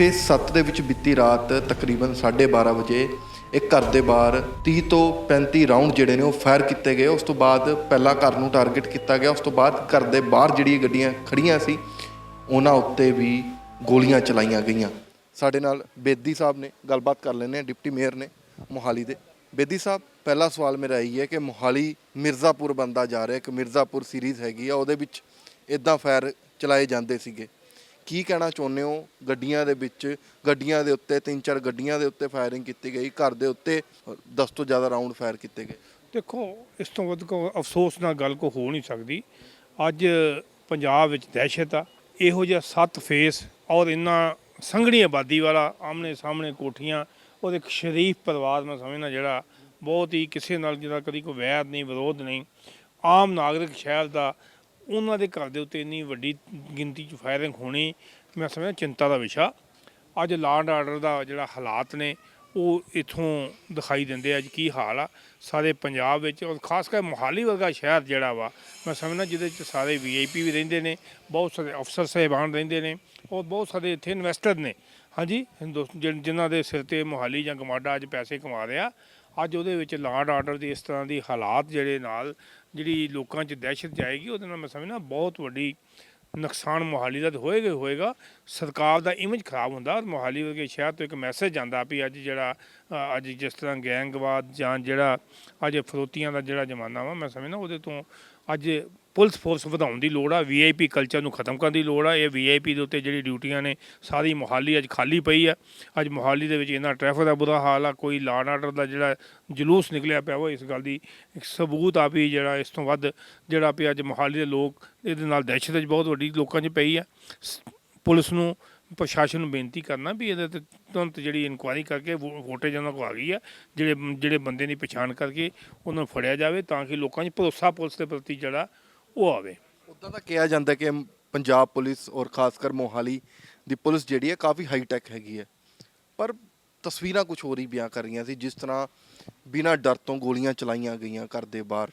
Face 7 ਦੇ ਵਿੱਚ ਬੀਤੀ ਰਾਤ ਤਕਰੀਬਨ 12:30 ਵਜੇ ਇੱਕ ਘਰ ਦੇ ਬਾਹਰ 30 ਤੋਂ 35 ਰਾਉਂਡ ਜਿਹੜੇ ਨੇ ਉਹ ਫਾਇਰ ਕੀਤੇ ਗਏ। ਉਸ ਤੋਂ ਬਾਅਦ ਪਹਿਲਾਂ ਘਰ ਨੂੰ ਟਾਰਗੇਟ ਕੀਤਾ ਗਿਆ। ਉਸ ਤੋਂ ਬਾਅਦ ਘਰ ਦੇ ਬਾਹਰ ਜਿਹੜੀਆਂ ਗੱਡੀਆਂ ਖੜੀਆਂ ਸੀ, ਉਹਨਾਂ ਉੱਤੇ ਵੀ ਗੋਲੀਆਂ ਚਲਾਈਆਂ ਗਈਆਂ। ਸਾਡੇ ਨਾਲ ਬੇਦੀ ਸਾਹਿਬ ਨੇ ਗੱਲਬਾਤ ਕਰ ਲੈਂਦੇ ਹਾਂ। ਡਿਪਟੀ ਮੇਅਰ ਨੇ ਮੋਹਾਲੀ ਦੇ। ਬੇਦੀ ਸਾਹਿਬ, ਪਹਿਲਾ ਸਵਾਲ ਮੇਰਾ ਇਹੀ ਹੈ ਕਿ ਮੋਹਾਲੀ ਮਿਰਜ਼ਾਪੁਰ ਬੰਦਾ ਜਾ ਰਿਹਾ। ਇੱਕ ਮਿਰਜ਼ਾਪੁਰ ਸੀਰੀਜ਼ ਹੈਗੀ ਆ। ਉਹਦੇ ਵਿੱਚ ਇਦਾਂ ਫਾਇਰ ਚਲਾਏ ਜਾਂਦੇ ਸੀਗੇ। ਕੀ ਕਹਿਣਾ ਚਾਹੁੰਦੇ ਹੋ? ਗੱਡੀਆਂ ਦੇ ਵਿੱਚ, ਗੱਡੀਆਂ ਦੇ ਉੱਤੇ, ਤਿੰਨ ਚਾਰ ਗੱਡੀਆਂ ਦੇ ਉੱਤੇ ਫਾਇਰਿੰਗ ਕੀਤੀ ਗਈ, ਘਰ ਦੇ ਉੱਤੇ 10 ਤੋਂ ਜ਼ਿਆਦਾ ਰਾਉਂਡ ਫਾਇਰ ਕੀਤੇ ਗਏ? ਦੇਖੋ, ਇਸ ਤੋਂ ਵੱਧ ਕੋ ਅਫਸੋਸ ਨਾਲ ਗੱਲ ਕੋ ਹੋ ਨਹੀਂ ਸਕਦੀ। ਅੱਜ ਪੰਜਾਬ ਵਿੱਚ ਦਹਿਸ਼ਤ ਆ। ਇਹੋ ਜਿਹਾ ਸੱਤ ਫੇਸ ਔਰ ਇੰਨਾ ਸੰਘਣੀ ਆਬਾਦੀ ਵਾਲਾ ਆਮਨੇ ਸਾਹਮਣੇ ਕੋਠੀਆਂ, ਔਰ ਇੱਕ ਸ਼ਰੀਫ ਪਰਿਵਾਰ ਮੈਂ ਸਮਝਣਾ ਜਿਹੜਾ ਬਹੁਤ ਹੀ ਕਿਸੇ ਨਾਲ ਜਿਹਦਾ ਕਦੀ ਕੋਈ ਵੈਰ ਨਹੀਂ, ਵਿਰੋਧ ਨਹੀਂ। ਆਮ ਨਾਗਰਿਕ ਸ਼ਹਿਰ ਦਾ ਉਹਨਾਂ ਦੇ ਘਰ ਦੇ ਉੱਤੇ ਇੰਨੀ ਵੱਡੀ ਗਿਣਤੀ 'ਚ ਫਾਇਰਿੰਗ ਹੋਣੀ ਮੈਂ ਸਮਝਦਾ ਚਿੰਤਾ ਦਾ ਵਿਸ਼ਾ। ਅੱਜ ਲਾਅ ਐਂਡ ਆਰਡਰ ਦਾ ਜਿਹੜਾ ਹਾਲਾਤ ਨੇ, ਉਹ ਇਥੋਂ ਦਿਖਾਈ ਦਿੰਦੇ ਆ ਅੱਜ ਕੀ ਹਾਲ ਆ ਸਾਰੇ ਪੰਜਾਬ ਵਿੱਚ ਔਰ ਖਾਸ ਕਰ ਮੋਹਾਲੀ ਵਰਗਾ ਸ਼ਹਿਰ ਜਿਹੜਾ ਵਾ, ਮੈਂ ਸਮਝਦਾ ਜਿਹਦੇ ਵਿੱਚ ਸਾਰੇ ਵੀਆਈਪੀ ਵੀ ਰਹਿੰਦੇ ਨੇ, ਬਹੁਤ ਸਾਰੇ ਅਫਸਰ ਸਾਹਿਬਾਨ ਰਹਿੰਦੇ ਨੇ ਔਰ ਬਹੁਤ ਸਾਰੇ ਇੱਥੇ ਇਨਵੈਸਟਰ ਨੇ। ਹਾਂਜੀ ਹਿੰਦੁਸਤਾਨ ਜਿਨ- ਜਿਨ੍ਹਾਂ ਦੇ ਸਿਰ ਤੇ ਮੋਹਾਲੀ ਜਾਂ ਗਮਾਡਾ ਅੱਜ ਪੈਸੇ ਕਮਾ ਰਿਹਾ, ਅੱਜ ਉਹਦੇ ਵਿੱਚ ਲਾਅ ਆਰਡਰ ਦੀ ਇਸ ਤਰ੍ਹਾਂ ਦੀ ਹਾਲਾਤ ਜਿਹੜੇ ਨਾਲ ਜਿਹੜੀ ਲੋਕਾਂ 'ਚ ਦਹਿਸ਼ਤ ਜਾਏਗੀ ਉਹਦੇ ਨਾਲ ਮੈਂ ਸਮਝਣਾ ਬਹੁਤ ਵੱਡੀ ਨੁਕਸਾਨ ਮੋਹਾਲੀ ਦਾ ਤਾਂ ਹੋਏਗਾ ਹੀ ਹੋਏਗਾ। ਸਰਕਾਰ ਦਾ ਇਮੇਜ ਖਰਾਬ ਹੁੰਦਾ ਔਰ ਮੋਹਾਲੀ ਵਰਗੇ ਸ਼ਹਿਰ ਤੋਂ ਇੱਕ ਮੈਸੇਜ ਜਾਂਦਾ ਵੀ ਅੱਜ ਜਿਹੜਾ ਅ, ਅੱਜ ਜਿਸ ਤਰ੍ਹਾਂ ਗੈਂਗਵਾਦ ਜਾਂ ਜਿਹੜਾ ਅੱਜ ਫਰੋਤੀਆਂ ਦਾ ਜਿਹੜਾ ਜ਼ਮਾਨਾ ਵਾ ਮੈਂ ਸਮਝਣਾ ਉਹਦੇ ਤੋਂ ਅੱਜ ਪੁਲਿਸ ਫੋਰਸ ਵਧਾਉਣ ਦੀ ਲੋੜ ਆ ਵੀਆਈਪੀ ਕਲਚਰ ਨੂੰ ਖਤਮ ਕਰਨ ਦੀ ਲੋੜ ਆ। ਇਹ ਵੀਆਈਪੀ ਦੇ ਉੱਤੇ ਜਿਹੜੀ ਡਿਊਟੀਆਂ ਨੇ, ਸਾਰੀ ਮੋਹਾਲੀ ਅੱਜ ਖਾਲੀ ਪਈ ਆ। ਅੱਜ ਮੋਹਾਲੀ ਦੇ ਵਿੱਚ ਇੰਨਾ ਟ੍ਰੈਫਿਕ ਦਾ ਬੁਰਾ ਹਾਲ ਆ, ਕੋਈ ਲਾਅ ਆਰਡਰ ਦਾ ਜਿਹੜਾ ਜਲੂਸ ਨਿਕਲਿਆ ਪਿਆ ਉਹ ਇਸ ਗੱਲ ਦੀ ਇੱਕ ਸਬੂਤ ਆ ਵੀ ਜਿਹੜਾ ਇਸ ਤੋਂ ਵੱਧ ਜਿਹੜਾ ਵੀ ਅੱਜ ਮੋਹਾਲੀ ਦੇ ਲੋਕ ਇਹਦੇ ਨਾਲ ਦਹਿਸ਼ਤ ਵਿੱਚ ਬਹੁਤ ਵੱਡੀ ਲੋਕਾਂ 'ਚ ਪਈ ਆ। ਸ- ਪੁਲਿਸ ਨੂੰ ਪ੍ਰਸ਼ਾਸਨ ਨੂੰ ਬੇਨਤੀ ਕਰਨਾ ਵੀ ਇਹਦੇ ਤੇ ਤੁਰੰਤ ਜਿਹੜੀ ਇਨਕੁਆਇਰੀ ਕਰਕੇ ਫੋਟੇਜ ਉਹਨਾਂ ਕੋਲ ਆ ਗਈ ਆ, ਜਿਹੜੇ ਜਿਹੜੇ ਬੰਦੇ ਦੀ ਪਛਾਣ ਕਰਕੇ ਉਹਨਾਂ ਨੂੰ ਫੜਿਆ ਜਾਵੇ ਤਾਂ ਕਿ ਲੋਕਾਂ 'ਚ ਭਰੋਸਾ ਪੁਲਿਸ ਦੇ ਪ੍ਰਤੀ ਜਿਹੜਾ ਉਹ ਆਵੇ। ਉਦਾਂ ਤਾਂ ਕਿਹਾ ਜਾਂਦਾ ਕਿ ਪੰਜਾਬ ਪੁਲਿਸ ਔਰ ਖਾਸ ਕਰ ਮੋਹਾਲੀ ਦੀ ਪੁਲਿਸ ਜਿਹੜੀ ਹੈ ਕਾਫੀ ਹਾਈ ਟੈਕ ਹੈਗੀ ਹੈ। ਪਰ ਤਸਵੀਰਾਂ ਕੁਝ ਹੋਰ ਹੀ ਬਿਆਨ ਕਰ ਰਹੀਆਂ ਸੀ, ਜਿਸ ਤਰ੍ਹਾਂ ਬਿਨਾਂ ਡਰ ਤੋਂ ਗੋਲੀਆਂ ਚਲਾਈਆਂ ਗਈਆਂ ਘਰ ਦੇ ਬਾਹਰ।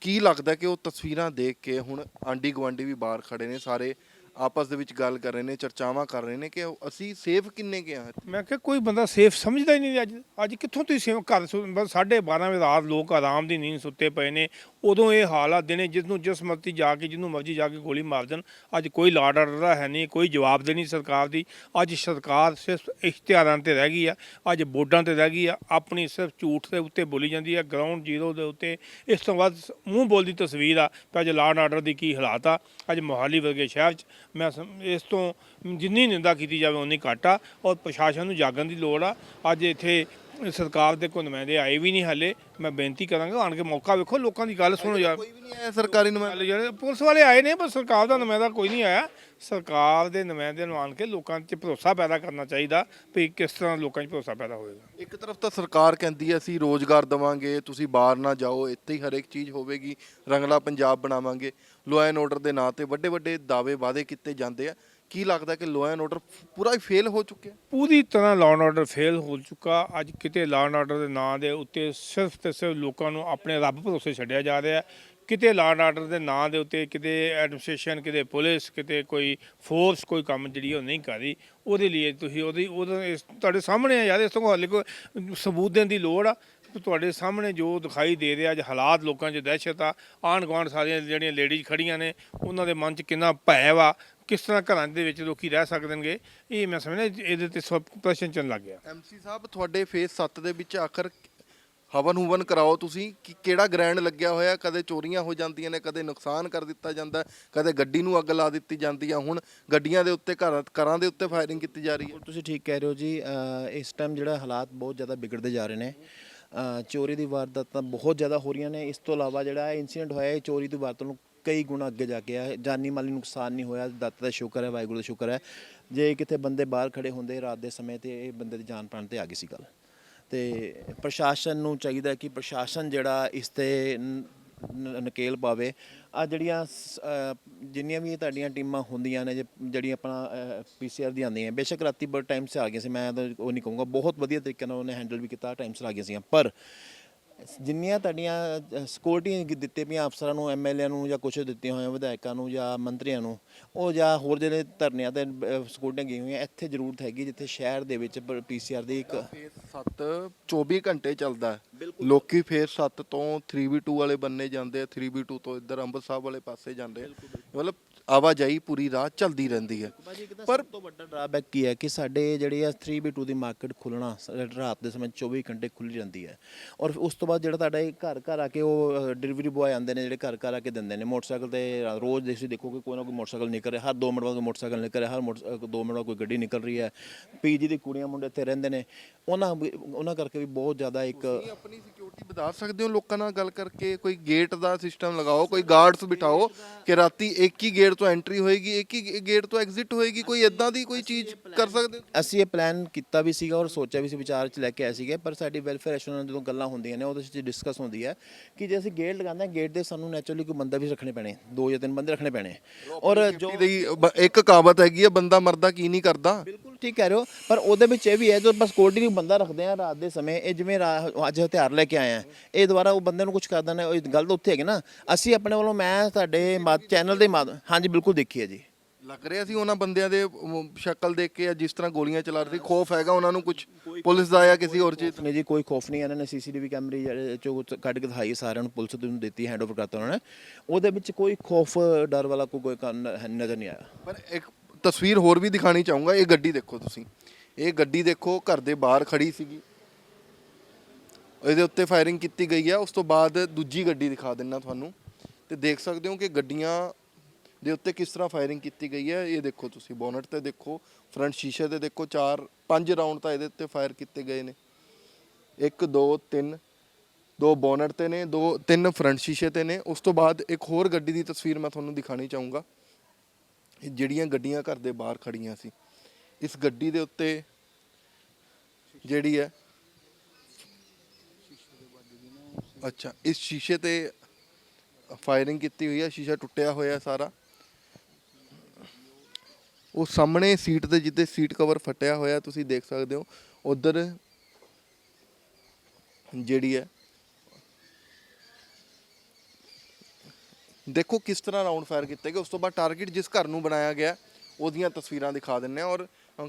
ਕੀ ਲੱਗਦਾ ਕਿ ਉਹ ਤਸਵੀਰਾਂ ਦੇਖ ਕੇ ਹੁਣ ਆਂਡੀ ਗਵਾਂਡੀ ਵੀ ਬਾਹਰ ਖੜੇ ਨੇ, ਸਾਰੇ ਆਪਸ ਦੇ ਵਿੱਚ ਗੱਲ ਕਰ ਰਹੇ ਨੇ, ਚਰਚਾਵਾਂ ਕਰ ਰਹੇ ਨੇ ਕਿ ਅਸੀਂ ਸੇਫ ਕਿੰਨੇ ਕੇ ਹਾਂ? ਮੈਂ ਕਿਹਾ ਕੋਈ ਬੰਦਾ ਸੇਫ ਸਮਝਦਾ ਹੀ ਨਹੀਂ ਅੱਜ। ਅੱਜ ਕਿੱਥੋਂ ਤੁਸੀਂ ਸੇਫ? ਘਰ ਸੁ- ਬਸ 12:30 ਵਜੇ ਰਾਤ ਲੋਕ ਆਰਾਮ ਦੀ ਨੀਂਦ ਸੁੱਤੇ ਪਏ ਨੇ। ਉਦੋਂ ਇਹ ਹਾਲ ਆ ਦਿਨੇ ਜਿਸ ਨੂੰ ਜਿਸ ਮਰਜ਼ੀ ਜਾ ਕੇ ਜਿਹਨੂੰ ਮਰਜ਼ੀ ਜਾ ਕੇ ਗੋਲੀ ਮਾਰ ਦੇਣ। ਅੱਜ ਕੋਈ ਲਾਡ ਆਰਡਰ ਦਾ ਹੈ ਨਹੀਂ, ਕੋਈ ਜਵਾਬ ਨਹੀਂ ਸਰਕਾਰ ਦੀ। ਅੱਜ ਸਰਕਾਰ ਸਿਰਫ ਇਸ਼ਤਿਹਾਰਾਂ ਤੇ ਰਹਿ ਗਈ ਆ। ਅੱਜ ਬੋਰਡਾਂ ਤੇ ਰਹਿ ਗਈ ਆ। ਆਪਣੀ ਸਿਰਫ ਝੂਠ ਦੇ ਉੱਤੇ ਬੋਲੀ ਜਾਂਦੀ ਆ ਗਰਾਊਂਡ ਜ਼ੀਰੋ ਦੇ ਉੱਤੇ। ਇਸ ਤੋਂ ਬਾਅਦ ਮੂੰਹ ਬੋਲਦੀ ਤਸਵੀਰ ਆ। ਕਿ ਅੱਜ ਲਾਡ ਆਰਡਰ ਦੀ ਕੀ ਹਾਲਾਤ ਆ? ਅੱਜ ਮੋਹਾਲੀ ਵਰਗੇ ਸ਼ਹਿਰ 'ਚ ਮੈਂ ਸਮ- ਇਸ ਤੋਂ ਜਿੰਨੀ ਨਿੰਦਾ ਕੀਤੀ ਜਾਵੇ ਉਨੀ ਘੱਟ ਆ। ਔਰ ਪ੍ਰਸ਼ਾਸਨ ਨੂੰ ਜਾਗਣ ਦੀ ਲੋੜ ਆ। ਅੱਜ ਇੱਥੇ ਸਰਕਾਰ ਦੇ ਕੋਈ ਨੁਮਾਇੰਦੇ ਆਏ ਵੀ ਨਹੀਂ ਹਾਲੇ। ਮੈਂ ਬੇਨਤੀ ਕਰਾਂਗਾ ਆਣ ਕੇ ਮੌਕਾ ਵੇਖੋ ਲੋਕਾਂ ਦੀ ਗੱਲ ਸੁਣੋ ਯਾਰ। ਕੋਈ ਵੀ ਨਹੀਂ ਆਇਆ ਸਰਕਾਰੀ ਨੁਮਾਇੰਦਾ। ਜਿਹੜੇ ਪੁਲਿਸ ਵਾਲੇ ਆਏ ਨੇ ਪਰ ਸਰਕਾਰ ਦਾ ਨੁਮਾਇੰਦਾ ਕੋਈ ਨਹੀਂ ਆਇਆ। ਸਰਕਾਰ ਦੇ ਨੁਮਾਇੰਦੇ ਨੂੰ ਆਣ ਕੇ ਲੋਕਾਂ 'ਚ ਭਰੋਸਾ ਪੈਦਾ ਕਰਨਾ ਚਾਹੀਦਾ ਵੀ ਕਿਸ ਤਰ੍ਹਾਂ ਲੋਕਾਂ 'ਚ ਭਰੋਸਾ ਪੈਦਾ ਹੋਏਗਾ। ਇੱਕ ਤਰਫ ਤਾਂ ਸਰਕਾਰ ਕਹਿੰਦੀ ਹੈ ਅਸੀਂ ਰੋਜ਼ਗਾਰ ਦਵਾਂਗੇ ਤੁਸੀਂ ਬਾਹਰ ਨਾ ਜਾਓ ਇੱਥੇ ਹੀ ਹਰੇਕ ਚੀਜ਼ ਹੋਵੇਗੀ ਰੰਗਲਾ ਪੰਜਾਬ ਬਣਾਵਾਂਗੇ। ਲਾਅ ਐਂਡ ਆਰਡਰ ਦੇ ਨਾਂ ਤੇ ਵੱਡੇ ਵੱਡੇ ਦਾਅਵੇ ਵਾਅਦੇ ਕੀਤੇ ਜਾਂਦੇ ਆ। ਕੀ ਲੱਗਦਾ ਕਿ ਲਾਅ ਐਂਡ ਆਰਡਰ ਪੂਰਾ ਹੀ ਫੇਲ ਹੋ ਚੁੱਕਿਆ? ਪੂਰੀ ਤਰ੍ਹਾਂ ਲਾਅ ਐਂਡ ਆਰਡਰ ਫੇਲ ਹੋ ਚੁੱਕਾ। ਅੱਜ ਕਿਤੇ ਲਾਅ ਐਂਡ ਆਰਡਰ ਦੇ ਨਾਂ ਦੇ ਉੱਤੇ ਸਿਰਫ ਤੇ ਸਿਰਫ ਲੋਕਾਂ ਨੂੰ ਆਪਣੇ ਰੱਬ ਭਰੋਸੇ ਛੱਡਿਆ ਜਾ ਰਿਹਾ ਹੈ। ਕਿਤੇ ਲਾਅ ਐਂਡ ਆਰਡਰ ਦੇ ਨਾਂ ਦੇ ਉੱਤੇ ਕਿਤੇ ਐਡਮਿਨਿਸਟ੍ਰੇਸ਼ਨ ਕਿਤੇ ਪੁਲਿਸ ਕਿਤੇ ਕੋਈ ਫੋਰਸ ਕੋਈ ਕੰਮ ਜਿਹੜੀ ਉਹ ਨਹੀਂ ਕਰ ਰਹੀ। ਉਹਦੇ ਲਈ ਤੁਸੀਂ ਉਹਦੀ ਉਹਦਾ ਇਸ- ਤੁਹਾਡੇ ਸਾਹਮਣੇ ਆ ਯਾਰ, ਇਸ ਤੋਂ ਹਾਲੇ ਕੋਈ ਸਬੂਤ ਦੇਣ ਦੀ ਲੋੜ ਆ। ਤੁਹਾਡੇ ਸਾਹਮਣੇ ਜੋ ਦਿਖਾਈ ਦੇ ਰਿਹਾ, ਅੱਜ ਹਾਲਾਤ ਲੋਕਾਂ 'ਚ ਦਹਿਸ਼ਤ ਆ। ਆਂਢ ਗੁਆਂਢ ਸਾਰੀਆਂ ਜਿਹੜੀਆਂ ਲੇਡੀਜ਼ ਖੜੀਆਂ ਨੇ, ਉਹਨਾਂ ਦੇ ਮਨ 'ਚ ਕਿੰਨਾ ਭੈ ਵਾ। ਕਿਸ ਤਰ੍ਹਾਂ ਘਰਾਂ ਦੇ ਵਿੱਚ ਲੋਕੀ ਰਹਿ ਸਕਣਗੇ ਇਹ ਮੈਂ ਸਮਝਦਾ ਇਹਦੇ ਤੇ ਸਭ ਪ੍ਰਸ਼ਨ ਚੱਲਣ ਲੱਗ ਗਿਆ। ਐਮਸੀ ਸਾਹਿਬ ਤੁਹਾਡੇ ਫੇਸ 7 ਦੇ ਵਿੱਚ ਆਖਰ ਹਵਨ ਹੁਵਨ ਕਰਾਓ ਤੁਸੀਂ ਕਿ ਕਿਹੜਾ ਗ੍ਰੈਂਡ ਲੱਗਿਆ ਹੋਇਆ ਕਦੇ ਚੋਰੀਆਂ ਹੋ ਜਾਂਦੀਆਂ ਨੇ ਕਦੇ ਨੁਕਸਾਨ ਕਰ ਦਿੱਤਾ ਜਾਂਦਾ ਕਦੇ ਗੱਡੀ ਨੂੰ ਅੱਗ ਲਾ ਦਿੱਤੀ ਜਾਂਦੀ ਆ ਹੁਣ ਗੱਡੀਆਂ ਦੇ ਉੱਤੇ ਘਰਾਂ ਘਰਾਂ ਦੇ ਉੱਤੇ ਫਾਇਰਿੰਗ ਕੀਤੀ ਜਾ ਰਹੀ ਹੈ। ਤੁਸੀਂ ਠੀਕ ਕਹਿ ਰਹੇ ਹੋ ਜੀ ਇਸ ਟਾਈਮ ਜਿਹੜਾ ਹਾਲਾਤ ਬਹੁਤ ਜ਼ਿਆਦਾ ਵਿਗੜਦੇ ਜਾ ਰਹੇ ਨੇ। ਚੋਰੀ ਦੀ ਵਾਰਦਾਤਾਂ ਬਹੁਤ ਜ਼ਿਆਦਾ ਹੋ ਰਹੀਆਂ ਨੇ ਇਸ ਤੋਂ ਇਲਾਵਾ ਜਿਹੜਾ ਇਨਸੀਡੈਂਟ ਹੋਇਆ ਇਹ ਚੋਰੀ ਦੀ ਵਾਰਦਾਤ ਨੂੰ ਕਈ ਗੁਣਾ ਅੱਗੇ ਜਾ ਕੇ ਆ। ਜਾਨੀ ਮਾਲੀ ਨੁਕਸਾਨ ਨਹੀਂ ਹੋਇਆ। ਦਾਤਾ ਦਾ ਸ਼ੁਕਰ ਹੈ, ਵਾਹਿਗੁਰੂ ਦਾ ਸ਼ੁਕਰ ਹੈ। ਜੇ ਕਿਤੇ ਬੰਦੇ ਬਾਹਰ ਖੜੇ ਹੁੰਦੇ ਰਾਤ ਦੇ ਸਮੇਂ ਤੇ, ਇਹ ਬੰਦੇ ਦੀ ਜਾਨ ਪ੍ਰਾਣ ਤੇ ਆ ਗਈ ਸੀ ਗੱਲ। ਤੇ ਪ੍ਰਸ਼ਾਸਨ ਨੂੰ ਚਾਹੀਦਾ ਕਿ ਪ੍ਰਸ਼ਾਸਨ ਜਿਹੜਾ ਇਸ ਤੇ ਨ- ਨਕੇਲ ਪਾਵੇ। ਆ ਜਿਹੜੀਆਂ ਸ- ਜਿੰਨੀਆਂ ਵੀ ਤੁਹਾਡੀਆਂ ਟੀਮਾਂ ਹੁੰਦੀਆਂ ਨੇ, ਜੇ- ਜਿਹੜੀਆਂ ਆਪਣਾ ਪੀਸੀਆਰ ਦੀ ਆਉਂਦੀਆਂ ਬੇਸ਼ੱਕ ਰਾਤੀ ਬੜਾ ਟਾਈਮ ਸੇ ਆ ਗਈਆਂ ਸੀ। ਮੈਂ ਤਾਂ ਉਹ ਨਹੀਂ ਕਹੂੰਗਾ। ਬਹੁਤ ਵਧੀਆ ਤਰੀਕੇ ਨਾਲ ਉਹਨੇ ਹੈਂਡਲ ਵੀ ਕੀਤਾ, ਟਾਈਮ ਸਿਰ ਆ ਗਈਆਂ ਸੀ ਪਰ ਜਿੰਨੀਆਂ ਤੁਹਾਡੀਆਂ ਸਿਕਿਉਰਟੀ ਦਿੱਤੇ ਪਈਆਂ ਅਫਸਰਾਂ ਨੂੰ ਐਮਐਲਏ ਨੂੰ ਜਾਂ ਕੁਛ ਦਿੱਤੀਆਂ ਹੋਈਆਂ ਵਿਧਾਇਕਾਂ ਨੂੰ ਜਾਂ ਮੰਤਰੀਆਂ ਨੂੰ ਉਹ ਜਾਂ ਹੋਰ ਜਿਹੜੇ ਧਰਨਿਆਂ ਤੇ ਸਿਕਿਉਰਟੀਆਂ ਗਈਆਂ ਹੋਈਆਂ ਇੱਥੇ ਜ਼ਰੂਰਤ ਹੈਗੀ ਜਿੱਥੇ ਸ਼ਹਿਰ ਦੇ ਵਿੱਚ ਪੀਸੀਆਰ ਦੀ ਇੱਕ ਫੇਸ 7 24 ਘੰਟੇ ਚੱਲਦਾ ਲੋਕੀ ਫੇਸ 7 ਤੋਂ 3v2 ਵਾਲੇ ਬੰਨੇ ਜਾਂਦੇ ਆ 3v2 ਤੋਂ ਇੱਧਰ ਅੰਮ੍ਰਿਤਸਰ ਵਾਲੇ ਪਾਸੇ ਜਾਂਦੇ ਮਤਲਬ ਆਵਾਜਾਈ ਪੂਰੀ ਰਾਤ ਚੱਲਦੀ ਰਹਿੰਦੀ ਹੈ। ਪਰ ਸਭ ਤੋਂ ਵੱਡਾ ਡਰਾਬੈਕ ਕੀ ਹੈ ਕਿ ਸਾਡੇ ਜਿਹੜੇ ਆ 3B2 ਦੀ ਮਾਰਕੀਟ ਖੁੱਲਣਾ ਰਾਤ ਦੇ ਸਮੇਂ 24 ਘੰਟੇ ਖੁੱਲੀ ਜਾਂਦੀ ਹੈ। ਔਰ ਉਸ ਤੋਂ ਬਾਅਦ ਜਿਹੜਾ ਤੁਹਾਡਾ ਇਹ ਘਰ ਘਰ ਆ ਕੇ ਉਹ ਡਿਲੀਵਰੀ ਬੁਆਏ ਆਉਂਦੇ ਨੇ ਜਿਹੜੇ ਘਰ ਘਰ ਆ ਕੇ ਦਿੰਦੇ ਨੇ। ਮੋਟਰਸਾਈਕਲ ਤੇ ਰੋਜ਼ ਤੁਸੀਂ ਦੇਖੋਗੇ ਕੋਈ ਨਾ ਕੋਈ ਮੋਟਰਸਾਈਕਲ ਨਿਕਲ ਰਿਹਾ ਹਰ 2 ਮਿੰਟ ਬਾਅਦ ਕੋਈ ਮੋਟਰਸਾਈਕਲ ਨਿਕਲ ਰਿਹਾ ਹਰ 2 ਮਿੰਟ ਬਾਅਦ ਕੋਈ ਗੱਡੀ ਨਿਕਲ ਰਹੀ ਹੈ। ਪੀਜੀ ਦੀ ਕੁੜੀਆਂ ਮੁੰਡੇ ਇੱਥੇ ਰਹਿੰਦੇ ਨੇ। ਉਹਨਾਂ ਉਹਨਾਂ ਕਰਕੇ ਵੀ ਬਹੁਤ ਜ਼ਿਆਦਾ ਇੱਕ ਤੁਸੀਂ ਆਪਣੀ ਸਿਕਿਉਰਿਟੀ ਵਧਾ ਸਕਦੇ ਹੋ ਲੋਕਾਂ ਨਾਲ ਗੱਲ ਕਰਕੇ ਕੋਈ ਗੇਟ ਦਾ ਸਿਸਟਮ ਲਗਾਓ ਕੋਈ ਗਾਰਡਸ ਬਿਠਾਓ ਕਿ ਰਾਤੀ ਇੱਕ ਹੀ ਗੇਟ ਤੋਂ ਐਂਟਰੀ ਹੋਏਗੀ ਇੱਕ ਹੀ ਗੇਟ ਤੋਂ ਐਗਜ਼ਿਟ ਹੋਏਗੀ ਕੋਈ ਇਦਾਂ ਦੀ ਕੋਈ ਚੀਜ਼ ਕਰ ਸਕਦੇ ਹੋ? ਅਸੀਂ ਇਹ ਪਲਾਨ ਕੀਤਾ ਵੀ ਸੀਗਾ ਔਰ ਸੋਚਿਆ ਵੀ ਸੀ ਵਿਚਾਰ ਚ ਲੈ ਕੇ ਆਏ ਸੀਗੇ ਪਰ ਸਾਡੀ ਵੈਲਫੇਅਰ ਐਸੋਸੀਏਸ਼ਨ ਨਾਲ ਜਦੋਂ ਗੱਲਾਂ ਹੁੰਦੀਆਂ ਨੇ ਉਹਦੇ ਵਿੱਚ ਡਿਸਕਸ ਹੁੰਦੀ ਹੈ ਕਿ ਜੇ ਅਸੀਂ ਗੇਟ ਲਗਾਉਂਦੇ ਹਾਂ ਗੇਟ ਦੇ ਸਾਨੂੰ ਨੈਚੁਰਲੀ ਕੋਈ ਬੰਦਾ ਵੀ ਰੱਖਣੇ ਪੈਣੇ ਦੋ ਜਾਂ ਤਿੰਨ ਬੰਦੇ ਰੱਖਣੇ ਪੈਣੇ। ਔਰ ਜੋ ਦੀ ਇੱਕ ਕਹਾਵਤ ਹੈਗੀ ਹੈ ਬੰਦਾ ਮਰਦਾ ਕੀ ਨਹੀਂ ਕਰਦਾ। ਬਿਲਕੁਲ ਠੀਕ ਕਹਿ ਰਹੇ ਹੋ ਪਰ ਉਹਦੇ ਵਿੱਚ ਇਹ ਵੀ ਹੈ ਜੋ ਬਸ ਕੋਲਡੀ ਨੂੰ ਬੰਦਾ ਰੱਖਦੇ ਆ ਰਾਤ ਦੇ ਸਮੇਂ ਇਹ ਜਿਵੇਂ ਰਾ- ਅੱਜ ਹਥਿਆਰ ਲੈ ਕੇ ਆਏ ਆ ਇਹ ਦੁਬਾਰਾ ਉਹ ਬੰਦੇ ਨੂੰ ਕੁਝ ਕਰ ਦਿੰਦਾ ਉਹ ਗੱਲ ਤਾਂ ਉੱਥੇ ਹੈਗੀ ਨਾ ਅਸੀਂ ਆਪਣੇ ਵੱਲੋਂ ਮੈਂ ਤੁਹਾਡੇ ਚੈਨਲ ਦੇ ਮਾਧ- ਹਾਂਜੀ ਬਿਲਕੁਲ ਦੇਖੀ ਹੈ ਜੀ। ਲੱਗ ਰਿਹਾ ਸੀ ਉਹਨਾਂ ਬੰਦਿਆਂ ਦੇ ਅਮ, ਸ਼ਕਲ ਦੇਖ ਕੇ ਜਾਂ ਜਿਸ ਤਰ੍ਹਾਂ ਗੋਲੀਆਂ ਚਲਾ ਰਹੇ ਸੀ ਖੋਫ ਹੈਗਾ ਉਹਨਾਂ ਨੂੰ ਕੁਝ ਪੁਲਿਸ ਦਾ ਜਾਂ ਕਿਸੇ ਹੋਰ ਚੀਜ਼? ਨਹੀਂ ਜੀ ਕੋਈ ਖੌਫ ਨਹੀਂ ਇਹਨਾਂ ਨੇ ਸੀਸੀਟੀਵੀ ਕੈਮਰੇ ਜਿਹੜੇ ਚੋਂ ਕੱਢ ਕੇ ਦਿਖਾਈ ਸਾਰਿਆਂ ਨੂੰ ਪੁਲਿਸ ਨੂੰ ਦਿੱਤੀ ਹੈਂਡਓਵਰ ਕਰਤਾ ਉਹਨਾਂ ਨੇ। ਉਹਦੇ ਵਿੱਚ ਕੋਈ ਖੌਫ ਡਰ ਵਾਲਾ ਕੋਈ ਕੋਈ ਨਜ਼ਰ ਨਹੀਂ ਆਇਆ। ਪਰ ਇੱਕ ਤਸਵੀਰ ਹੋਰ ਵੀ ਦਿਖਾਣੀ ਚਾਹੂੰਗਾ। ਇਹ ਗੱਡੀ ਦੇਖੋ ਤੁਸੀਂ। ਇਹ ਗੱਡੀ ਦੇਖੋ, ਘਰ ਦੇ ਬਾਹਰ ਖੜੀ ਸੀਗੀ। ਇਹਦੇ ਉੱਤੇ ਫਾਇਰਿੰਗ ਕੀਤੀ ਗਈ ਹੈ ਉਸ ਤੋਂ ਬਾਅਦ ਦੂਜੀ ਗੱਡੀ ਦਿਖਾ ਦਿੰਨਾ ਤੁਹਾਨੂੰ। ਤੇ ਦੇਖ ਸਕਦੇ ਹੋ ਕਿ ਗੱਡੀਆਂ ਦੇ ਉੱਤੇ ਕਿਸ ਤਰ੍ਹਾਂ ਫਾਇਰਿੰਗ ਕੀਤੀ ਗਈ ਹੈ ਇਹ ਦੇਖੋ ਤੁਸੀਂ ਬੋਨਟ ਤੇ ਦੇਖੋ ਫਰੰਟ ਸ਼ੀਸ਼ੇ ਤੇ ਦੇਖੋ, ਚਾਰ, ਪੰਜ ਰਾਉਂਡ ਤਾਂ ਇਹਦੇ ਉੱਤੇ ਫਾਇਰ ਕੀਤੇ ਗਏ ਨੇ। 1 2 3 ਦੋ ਬੋਨਟ ਤੇ ਨੇ, ਦੋ, ਤਿੰਨ ਫਰੰਟ ਸ਼ੀਸ਼ੇ ਤੇ ਨੇ। ਉਸ ਤੋਂ ਬਾਅਦ ਇੱਕ ਹੋਰ ਗੱਡੀ ਦੀ ਤਸਵੀਰ ਮੈਂ ਤੁਹਾਨੂੰ ਦਿਖਾਣੀ ਚਾਹੂੰਗਾ। ਇਹ ਜਿਹੜੀਆਂ ਗੱਡੀਆਂ ਘਰ ਦੇ ਬਾਹਰ ਖੜੀਆਂ ਸੀ, ਇਸ ਗੱਡੀ ਦੇ ਉੱਤੇ ਜਿਹੜੀ ਹੈ, ਅੱਛਾ, ਇਸ ਸ਼ੀਸ਼ੇ ਤੇ ਫਾਇਰਿੰਗ ਕੀਤੀ ਹੋਈ ਹੈ, ਸ਼ੀਸ਼ਾ ਟੁੱਟਿਆ ਹੋਇਆ ਸਾਰਾ। ਉਹ ਸਾਹਮਣੇ ਸੀਟ ਤੇ ਜਿੱਦੇ ਸੀਟ ਕਵਰ ਫਟਿਆ ਹੋਇਆ, ਤੁਸੀਂ ਦੇਖ ਸਕਦੇ ਹੋ। ਉਧਰ ਜਿਹੜੀ ਹੈ ਦੇਖੋ ਕਿਸ ਤਰ੍ਹਾਂ ਰਾਉਂਡ ਫਾਇਰ ਕੀਤੇ ਗਏ। ਉਸ ਤੋਂ ਬਾਅਦ ਟਾਰਗੇਟ ਜਿਸ ਘਰ ਨੂੰ ਬਣਾਇਆ ਗਿਆ ਉਹਦੀਆਂ ਤਸਵੀਰਾਂ ਦਿਖਾ ਦਿੰਨੇ ਆ ਔਰ ਅ,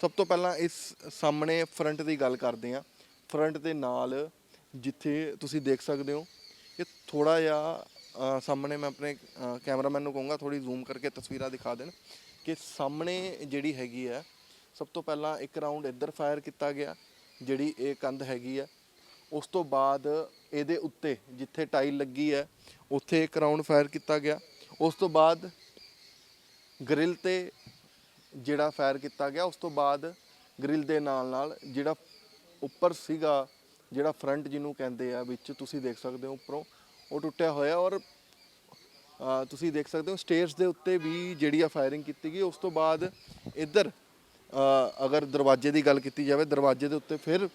ਸਭ ਤੋਂ ਪਹਿਲਾਂ ਇਸ ਸਾਹਮਣੇ ਫਰੰਟ ਦੀ ਗੱਲ ਕਰਦੇ ਆ ਫਰੰਟ ਦੇ ਨਾਲ ਜਿੱਥੇ ਤੁਸੀਂ ਦੇਖ ਸਕਦੇ ਹੋ ਇਹ ਥੋੜਾ ਜਿਹਾ ਅ, ਸਾਹਮਣੇ ਮੈਂ ਆਪਣੇ ਅ, ਕੈਮਰਾਮੈਨ ਨੂੰ ਕਹੂੰਗਾ ਥੋੜੀ ਜ਼ੂਮ ਕਰਕੇ ਤਸਵੀਰਾਂ ਦਿਖਾ ਦੇਣ ਕਿ ਸਾਹਮਣੇ ਜਿਹੜੀ ਹੈਗੀ ਹੈ ਸਭ ਤੋਂ ਪਹਿਲਾਂ ਇੱਕ ਰਾਉਂਡ ਇੱਧਰ ਫਾਇਰ ਕੀਤਾ ਗਿਆ ਜਿਹੜੀ ਇਹ ਕੰਧ ਹੈਗੀ ਹੈ। ਉਸ ਤੋਂ ਬਾਅਦ ਇਹਦੇ ਉੱਤੇ ਜਿੱਥੇ ਟਾਈਲ ਲੱਗੀ ਹੈ, ਉੱਥੇ ਇੱਕ ਰਾਉਂਡ ਫਾਇਰ ਕੀਤਾ ਗਿਆ। ਉਸ ਤੋਂ ਬਾਅਦ ਗ੍ਰਿਲ ਤੇ ਜਿਹੜਾ ਫਾਇਰ ਕੀਤਾ ਗਿਆ, ਉਸ ਤੋਂ ਬਾਅਦ ਗ੍ਰਿਲ ਦੇ ਨਾਲ ਨਾਲ ਜਿਹੜਾ ਉੱਪਰ ਸੀਗਾ, ਜਿਹੜਾ ਫਰੰਟ ਜਿਹਨੂੰ ਕਹਿੰਦੇ ਆ, ਵਿੱਚ ਤੁਸੀਂ ਦੇਖ ਸਕਦੇ ਹੋ ਉੱਪਰੋਂ, ਉਹ ਟੁੱਟਿਆ ਹੋਇਆ ਔਰ ਤੁਸੀਂ ਦੇਖ ਸਕਦੇ ਹੋ ਸਟੇਅਰਸ ਦੇ ਉੱਤੇ ਵੀ ਜਿਹੜੀ ਆ ਫਾਇਰਿੰਗ ਕੀਤੀ ਗਈ। ਉਸ ਤੋਂ ਬਾਅਦ ਇੱਧਰ ਅਗਰ ਦਰਵਾਜ਼ੇ ਦੀ ਗੱਲ ਕੀਤੀ ਜਾਵੇ, ਦਰਵਾਜ਼ੇ ਦੇ ਉੱਤੇ ਫਿਰ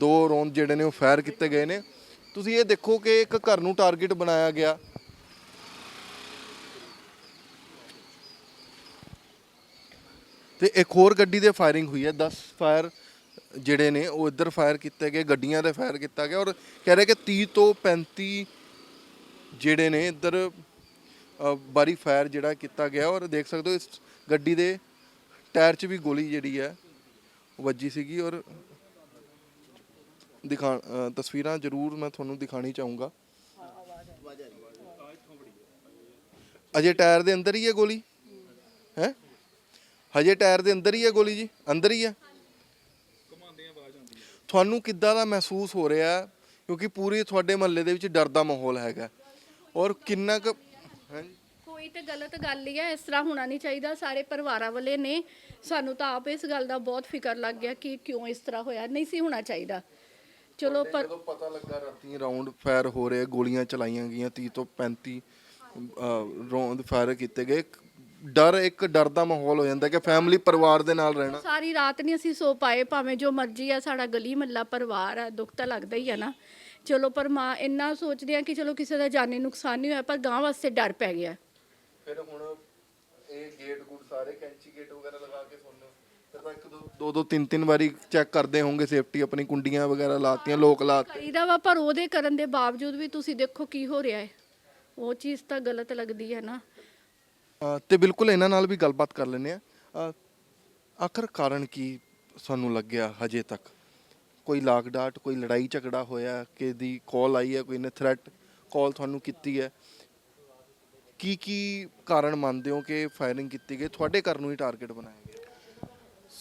ਦੋ ਰੌਂਦ ਜਿਹੜੇ ਨੇ ਉਹ ਫਾਇਰ ਕੀਤੇ ਗਏ ਨੇ। ਤੁਸੀਂ ਇਹ ਦੇਖੋ ਕਿ ਇੱਕ ਘਰ ਨੂੰ ਟਾਰਗੇਟ ਬਣਾਇਆ ਗਿਆ। ਤੇ ਇੱਕ ਹੋਰ ਗੱਡੀ ਦੇ ਫਾਇਰਿੰਗ ਹੋਈ ਹੈ। 10 ਫਾਇਰ ਜਿਹੜੇ ਨੇ ਉਹ ਇੱਧਰ ਫਾਇਰ ਕੀਤੇ ਗਏ ਗੱਡੀਆਂ 'ਤੇ ਫਾਇਰ ਕੀਤਾ ਗਿਆ ਔਰ ਕਹਿ ਰਹੇ ਕਿ 30 ਤੋਂ 35 ਜਿਹੜੇ ਨੇ ਇੱਧਰ ਅ, ਬਾਰੀ ਫਾਇਰ ਜਿਹੜਾ ਕੀਤਾ ਗਿਆ ਔਰ ਦੇਖ ਸਕਦੇ ਹੋ ਇਸ ਗੱਡੀ ਦੇ ਟਾਇਰ 'ਚ ਵੀ ਗੋਲੀ ਜਿਹੜੀ ਹੈ ਵੱਜੀ ਸੀਗੀ ਔਰ ਦਿਖਾ ਅ, ਤਸਵੀਰਾਂ ਜ਼ਰੂਰ ਮੈਂ ਤੁਹਾਨੂੰ ਦਿਖਾਣੀ ਚਾਹੂੰਗਾ। ਅਜੇ ਟਾਇਰ ਦੇ ਅੰਦਰ ਹੀ ਹੈ ਗੋਲੀ? ਹੈ? ਹਜੇ ਟਾਇਰ ਦੇ ਅੰਦਰ ਹੀ ਹੈ ਗੋਲੀ ਜੀ? ਅੰਦਰ ਹੀ ਹੈ? ਤੁਹਾਨੂੰ ਕਿੱਦਾਂ ਦਾ ਮਹਿਸੂਸ ਹੋ ਰਿਹਾ? ਹੈ? ਕਿਉਂਕਿ ਪੂਰੀ ਤੁਹਾਡੇ ਮਹੱਲੇ ਦੇ ਵਿੱਚ ਡਰ ਦਾ ਮਾਹੌਲ ਹੈਗਾ। ਔਰ ਕਿੰਨਾ ਕੁ ਹਾਂਜੀ ਕੋਈ ਤੇ ਗਲਤ ਗੱਲ ਹੀ ਹੈ ਇਸ ਤਰ੍ਹਾਂ ਹੋਣਾ ਨਹੀਂ ਚਾਹੀਦਾ। ਸਾਰੇ ਪਰਿਵਾਰਾਂ ਵਾਲੇ ਨੇ। ਸਾਨੂੰ ਤਾਂ ਆਪ ਇਸ ਗੱਲ ਦਾ ਬਹੁਤ ਫਿਕਰ ਲੱਗ ਗਿਆ ਕਿ ਕਿਉਂ ਇਸ ਤਰ੍ਹਾਂ ਹੋਇਆ। ਨਹੀਂ ਸੀ ਹੋਣਾ ਚਾਹੀਦਾ। ਚਲੋ ਪਰ ਜਦੋਂ ਪਤਾ ਲੱਗਾ ਰਾਤੀ ਰਾਉਂਡ ਫਾਇਰ ਹੋ ਰਹੇ ਗੋਲੀਆਂ ਚਲਾਈਆਂ ਗਈਆਂ 30 ਤੋਂ 35 ਰੌਂਦ ਫਾਇਰ ਕੀਤੇ ਗਏ ਡਰ ਇੱਕ ਡਰ ਦਾ ਮਾਹੌਲ ਹੋ ਜਾਂਦਾ ਕਿ ਫੈਮਿਲੀ ਪਰਿਵਾਰ ਦੇ ਨਾਲ ਰਹਿਣਾ। ਸਾਰੀ ਰਾਤ ਨਹੀਂ ਅਸੀਂ ਸੋ ਪਾਏ ਭਾਵੇਂ ਜੋ ਮਰਜ਼ੀ ਆ ਸਾਡਾ ਗਲੀ ਮੱਲਾ ਪਰਿਵਾਰ ਆ ਦੁੱਖ ਤਾਂ ਲੱਗਦਾ ਹੀ ਆ ਨਾ। ਚਲੋ ਪਰ ਮਾਂ ਇੰਨਾ ਸੋਚਦੇ ਆ ਕਿ ਚਲੋ ਕਿਸੇ ਦਾ ਜਾਨੀ ਨੁਕਸਾਨ ਨਹੀਂ ਹੋਇਆ ਪਰ ਗਾਂ ਵਾਸਤੇ ਡਰ ਪੈ ਗਿਆ। ਫਿਰ ਹੁਣ ਇਹ ਗੇਟ ਗੂਟ ਸਾਰੇ ਕੈਂਚੀ ਗੇਟ ਵਗੈਰਾ ਲਗਾ ਕੇ ਸੌਂਦੇ ਇੱਕ ਦੋ ਦੋ ਦੋ ਤਿੰਨ ਤਿੰਨ ਵਾਰੀ ਚੈੱਕ ਕਰਦੇ ਹੋਵੋਗੇ ਸੇਫਟੀ ਆਪਣੀ ਕੁੰਡੀਆਂ ਵਗੈਰਾ ਲਾਤੀਆਂ ਲੋਕ ਲਾਤੇ ਕਰੀਦਾ ਵਾ ਪਰ ਉਹਦੇ ਕਰਨ ਦੇ ਬਾਵਜੂਦ ਵੀ ਤੁਸੀਂ ਦੇਖੋ ਕੀ ਹੋ ਰਿਹਾ ਹੈ। ਉਹ ਚੀਜ਼ ਤਾਂ ਗਲਤ ਲੱਗਦੀ ਹੈ ਨਾ। ਅ, ਤੇ ਬਿਲਕੁਲ ਇਹਨਾਂ ਨਾਲ ਵੀ ਗੱਲਬਾਤ ਕਰ ਲੈਂਦੇ ਆ ਆਖਰ ਕਾਰਨ ਕੀ ਸਾਨੂੰ ਲੱਗਿਆ ਹਜੇ ਤੱਕ? ਕੋਈ ਲਾਗ ਡਾਟ ਕੋਈ ਲੜਾਈ ਝਗੜਾ ਹੋਇਆ ਕਿ ਦੀ ਕਾਲ ਆਈ ਹੈ ਕੋਈ ਨੇ ਥ੍ਰੈਟ ਕਾਲ ਤੁਹਾਨੂੰ ਕੀਤੀ ਹੈ? ਕੀ ਕੀ ਕਾਰਨ ਮੰਨਦੇ ਹੋ ਕਿ ਫਾਇਰਿੰਗ ਕੀਤੀ ਗਈ? ਤੁਹਾਡੇ ਘਰ ਨੂੰ ਹੀ ਟਾਰਗੇਟ ਬਣਾਇਆ ਗਿਆ?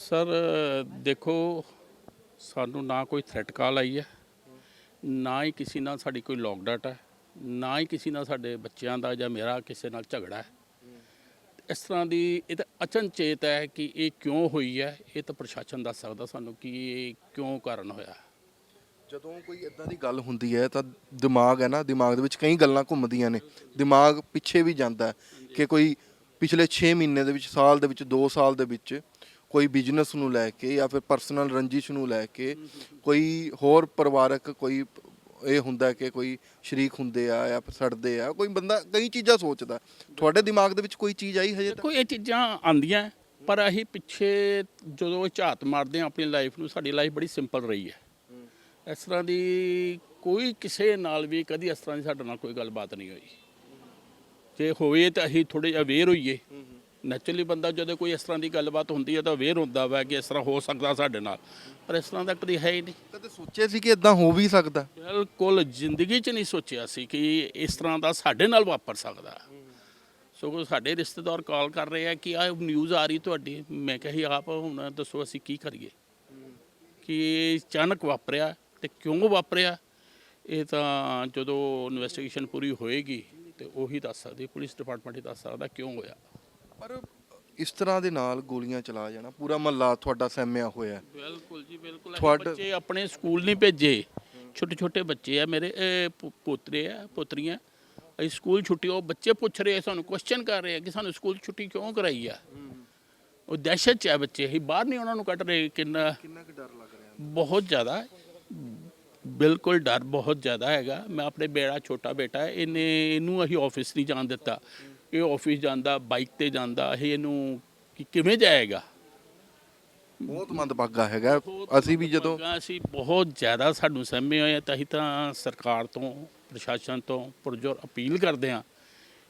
ਸਰ, ਦੇਖੋ, ਸਾਨੂੰ ਨਾ ਕੋਈ ਥ੍ਰੈਟ ਕਾਲ ਆਈ ਹੈ, ਨਾ ਹੀ ਕਿਸੇ ਨਾਲ ਸਾਡੀ ਕੋਈ ਲੌਗ ਡਾਟ ਹੈ, ਨਾ ਹੀ ਕਿਸੇ ਨਾਲ ਸਾਡੇ ਬੱਚਿਆਂ ਦਾ ਜਾਂ ਮੇਰਾ ਕਿਸੇ ਨਾਲ ਝਗੜਾ ਹੈ। ਇਸ ਤਰ੍ਹਾਂ ਦੀ ਇਹ ਤਾਂ ਅਚਨਚੇਤ ਹੈ ਕਿ ਇਹ ਕਿਉਂ ਹੋਈ ਹੈ, ਇਹ ਤਾਂ ਪ੍ਰਸ਼ਾਸਨ ਦੱਸ ਸਕਦਾ ਸਾਨੂੰ ਕਿ ਇਹ ਕਿਉਂ ਕਾਰਨ ਹੋਇਆ। ਜਦੋਂ ਕੋਈ ਇਦਾਂ ਦੀ ਗੱਲ ਹੁੰਦੀ ਹੈ ਤਾਂ ਦਿਮਾਗ ਹੈ ਨਾ, ਦਿਮਾਗ ਦੇ ਵਿੱਚ ਕਈ ਗੱਲਾਂ ਘੁੰਮਦੀਆਂ ਨੇ। ਦਿਮਾਗ ਪਿੱਛੇ ਵੀ ਜਾਂਦਾ ਕਿ ਕੋਈ ਪਿਛਲੇ 6 ਮਹੀਨੇ ਦੇ ਵਿੱਚ, ਸਾਲ ਦੇ ਵਿੱਚ 2 ਸਾਲ ਦੇ ਵਿੱਚ ਕੋਈ ਬਿਜ਼ਨਸ ਨੂੰ ਲੈ ਕੇ ਜਾਂ ਫਿਰ ਪਰਸਨਲ ਰੰਜਿਸ਼ ਨੂੰ ਲੈ ਕੇ ਕੋਈ ਹੋਰ ਪਰਿਵਾਰਕ ਕੋਈ ਇਹ ਹੁੰਦਾ ਕਿ ਕੋਈ ਸ਼ਰੀਕ ਹੁੰਦੇ ਆ ਜਾਂ ਫਿਰ ਸੜਦੇ ਆ, ਕੋਈ ਬੰਦਾ ਕਈ ਚੀਜ਼ਾਂ ਸੋਚਦਾ। ਤੁਹਾਡੇ ਦਿਮਾਗ ਦੇ ਵਿੱਚ ਕੋਈ ਚੀਜ਼ ਆਈ ਹਜੇ ਤੱਕ? ਦੇਖੋ, ਇਹ ਚੀਜ਼ਾਂ ਆਂਦੀਆਂ ਪਰ ਅਸੀਂ ਪਿੱਛੇ ਜਦੋਂ ਝਾਤ ਮਾਰਦੇ ਹਾਂ ਆਪਣੀ ਲਾਈਫ ਨੂੰ, ਸਾਡੀ ਲਾਈਫ ਬੜੀ ਸਿੰਪਲ ਰਹੀ ਹੈ। ਇਸ ਤਰ੍ਹਾਂ ਦੀ ਕੋਈ ਕਿਸੇ ਨਾਲ ਵੀ ਕਦੀ ਇਸ ਤਰ੍ਹਾਂ ਦੀ ਸਾਡੇ ਨਾਲ ਕੋਈ ਗੱਲਬਾਤ ਨਹੀਂ ਹੋਈ। ਜੇ ਹੋਵੇ ਤਾਂ ਅਸੀਂ ਥੋੜੇ ਜਿਹਾ ਅਵੇਅਰ ਹੋਈਏ। ਨੈਚੁਰਲੀ ਬੰਦਾ ਜਦੋਂ ਕੋਈ ਇਸ ਤਰ੍ਹਾਂ ਦੀ ਗੱਲਬਾਤ ਹੁੰਦੀ ਹੈ ਤਾਂ ਅਵੇਅਰ ਹੁੰਦਾ ਵਾ ਕਿ ਇਸ ਤਰ੍ਹਾਂ ਹੋ ਸਕਦਾ ਸਾਡੇ ਨਾਲ। ਪਰ ਇਸ ਤਰ੍ਹਾਂ ਦਾ ਕਦੀ ਹੈ ਹੀ ਨਹੀਂ। ਕਦੇ ਸੋਚਿਆ ਸੀ ਕਿ ਇਦਾਂ ਹੋ ਵੀ ਸਕਦਾ? ਬਿਲਕੁਲ ਜ਼ਿੰਦਗੀ 'ਚ ਨਹੀਂ ਸੋਚਿਆ ਸੀ ਕਿ ਇਸ ਤਰ੍ਹਾਂ ਦਾ ਸਾਡੇ ਨਾਲ ਵਾਪਰ ਸਕਦਾ। ਸੋ ਸਾਡੇ ਰਿਸ਼ਤੇਦਾਰ ਕਾਲ ਕਰ ਰਹੇ ਆ ਕਿ ਆ ਨਿਊਜ਼ ਆ ਰਹੀ ਤੁਹਾਡੀ। ਮੈਂ ਕਿਹਾ ਆਪ ਹੁਣ ਦੱਸੋ ਅਸੀਂ ਕੀ ਕਰੀਏ? ਕਿ ਅਚਾਨਕ ਵਾਪਰਿਆ ਤੇ ਕਿਉਂ ਵਾਪਰਿਆ? ਇਹ ਤਾਂ ਜਦੋਂ ਇਨਵੈਸਟੀਗੇਸ਼ਨ ਪੂਰੀ ਹੋਏਗੀ ਤੇ ਉਹੀ ਦੱਸ ਸਕਦੀ ਪੁਲਿਸ ਡਿਪਾਰਟਮੈਂਟ ਹੀ ਦੱਸ ਸਕਦਾ ਕਿਉਂ ਹੋਇਆ? ਪਰ ਇਸ ਤਰ੍ਹਾਂ ਦੇ ਨਾਲ ਗੋਲੀਆਂ ਚਲਾ ਜਾਣਾ ਪੂਰਾ ਮਹੱਲਾ ਤੁਹਾਡਾ ਸਹਿਮਿਆ ਹੋਇਆ ਹੈ। ਬਿਲਕੁਲ ਜੀ ਬਿਲਕੁਲ। ਅਸੀਂ ਤੁਹਾਡਾ- ਬੱਚੇ ਆਪਣੇ ਸਕੂਲ ਨਹੀਂ ਭੇਜੇ। ਛੋਟੇ ਛੋਟੇ ਬੱਚੇ ਆ ਮੇਰੇ ਇਹ ਪੋ- ਪੋਤਰੇ ਆ ਪੋਤਰੀਆਂ। ਅਸੀਂ ਸਕੂਲ ਛੁੱਟੀ ਉਹ ਬੱਚੇ ਪੁੱਛ ਰਹੇ ਆ, ਸਾਨੂੰ ਕੁਐਸਚਨ ਕਰ ਰਹੇ ਆ ਕਿ ਸਾਨੂੰ ਸਕੂਲ ਛੁੱਟੀ ਕਿਉਂ ਕਰਾਈ ਆ? ਉਹ ਦਹਿਸ਼ਤ ਚ ਆ ਬੱਚੇ। ਅਸੀਂ ਬਾਹਰ ਨਹੀਂ ਉਹਨਾਂ ਨੂੰ ਕੱਢ ਰਹੇ ਕਿੰਨਾ ਕਿੰਨਾ ਕੁ ਡਰ ਲੱਗ ਰਿਹਾ? ਬਹੁਤ ਜ਼ਿਆਦਾ। ਬਿਲਕੁਲ ਡਰ ਬਹੁਤ ਜ਼ਿਆਦਾ ਹੈਗਾ। ਮੈਂ ਆਪਣੇ ਬੇੜਾ ਛੋਟਾ ਬੇਟਾ ਹੈ ਇਹਨੇ ਇਹਨੂੰ ਅਸੀਂ ਆਫਿਸ ਨਹੀਂ ਜਾਣ ਦਿੱਤਾ। ਇਹ ਆਫਿਸ ਜਾਂਦਾ ਬਾਈਕ ਤੇ ਜਾਂਦਾ ਇਹ ਇਹਨੂੰ ਕਿ ਕਿਵੇਂ ਜਾਏਗਾ? ਬਹੁਤ ਮੰਦਭਾਗਾ ਹੈਗਾ। ਅਸੀਂ ਵੀ ਜਦੋਂ ਅਸੀਂ ਬਹੁਤ ਜ਼ਿਆਦਾ ਸਾਨੂੰ ਸਹਿਮੇ ਹੋਏ ਤਾਂ ਅਸੀਂ ਤਾਂ ਸਰਕਾਰ ਤੋਂ ਪ੍ਰਸ਼ਾਸਨ ਤੋਂ ਪੁਰਜੋਰ ਅਪੀਲ ਕਰਦੇ ਹਾਂ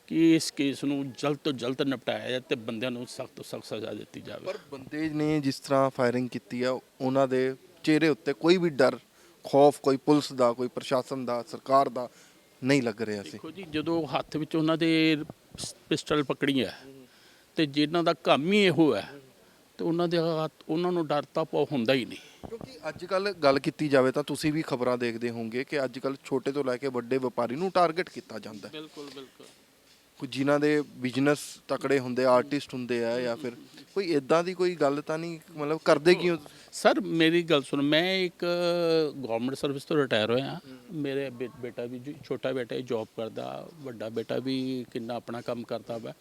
ਕਿ ਇਸ ਕੇਸ ਨੂੰ ਜਲਦ ਤੋਂ ਜਲਦ ਨਿਪਟਾਇਆ ਜਾਏ ਤੇ ਬੰਦਿਆਂ ਨੂੰ ਸਖਤ ਤੋਂ ਸਖਤ ਸਜ਼ਾ ਦਿੱਤੀ ਜਾਵੇ। ਪਰ ਬੰਦੇ ਨੇ ਜਿਸ ਤਰ੍ਹਾਂ ਫਾਇਰਿੰਗ ਕੀਤੀ ਆ ਉਹਨਾਂ ਦੇ ਚਿਹਰੇ ਉੱਤੇ ਕੋਈ ਵੀ ਡਰ ਖੌਫ ਕੋਈ ਪੁਲਿਸ ਦਾ ਕੋਈ ਪ੍ਰਸ਼ਾਸਨ ਦਾ ਸਰਕਾਰ ਦਾ ਨਹੀਂ ਲੱਗ ਰਿਹਾ ਸੀ। ਦੇਖੋ ਜੀ ਜਦੋਂ ਹੱਥ ਵਿੱਚ ਉਹਨਾਂ ਦੇ ਪਿਸਟਲ ਪਕੜੀ ਹੈ ਤੇ ਜਿਨ੍ਹਾਂ ਦਾ ਕੰਮ ਹੀ ਇਹੋ ਹੈ ਤੇ ਉਹਨਾਂ ਦੇ ਹੱਥ ਉਹਨਾਂ ਨੂੰ ਡਰ ਤਾਂ ਪਾ ਹੁੰਦਾ ਹੀ ਨਹੀਂ। ਕਿਉਂਕਿ ਅੱਜ ਕੱਲ ਗੱਲ ਕੀਤੀ ਜਾਵੇ ਤਾਂ ਤੁਸੀਂ ਵੀ ਖਬਰਾਂ ਦੇਖਦੇ ਹੋਵੋਗੇ ਕਿ ਅੱਜ ਕੱਲ ਛੋਟੇ ਤੋਂ ਲੈ ਕੇ ਵੱਡੇ ਵਪਾਰੀ ਨੂੰ ਟਾਰਗੇਟ ਕੀਤਾ ਜਾਂਦਾ ਹੈ। ਬਿਲਕੁਲ ਬਿਲਕੁਲ। ਕੋਈ ਜਿਨ੍ਹਾਂ ਦੇ ਬਿਜ਼ਨਸ ਤਕੜੇ ਹੁੰਦੇ ਆਰਟਿਸਟ ਹੁੰਦੇ ਆ ਜਾਂ ਫਿਰ ਕੋਈ ਇਦਾਂ ਦੀ ਕੋਈ ਗੱਲ ਤਾਂ ਨਹੀਂ, ਮਤਲਬ ਕਰਦੇ ਕਿਉਂ? ਸਰ ਮੇਰੀ ਗੱਲ ਸੁਣ, ਮੈਂ ਇੱਕ ਗਵਰਨਮੈਂਟ ਸਰਵਿਸ ਤੋਂ ਰਿਟਾਇਰ ਹੋਇਆ। ਮੇਰੇ ਬੇ- ਬੇਟਾ ਵੀ ਛੋਟਾ ਬੇਟਾ ਜੌਬ ਕਰਦਾ, ਵੱਡਾ ਬੇਟਾ ਵੀ ਕਿੰਨਾ ਆਪਣਾ ਕੰਮ ਕਰਦਾ ਵਾ।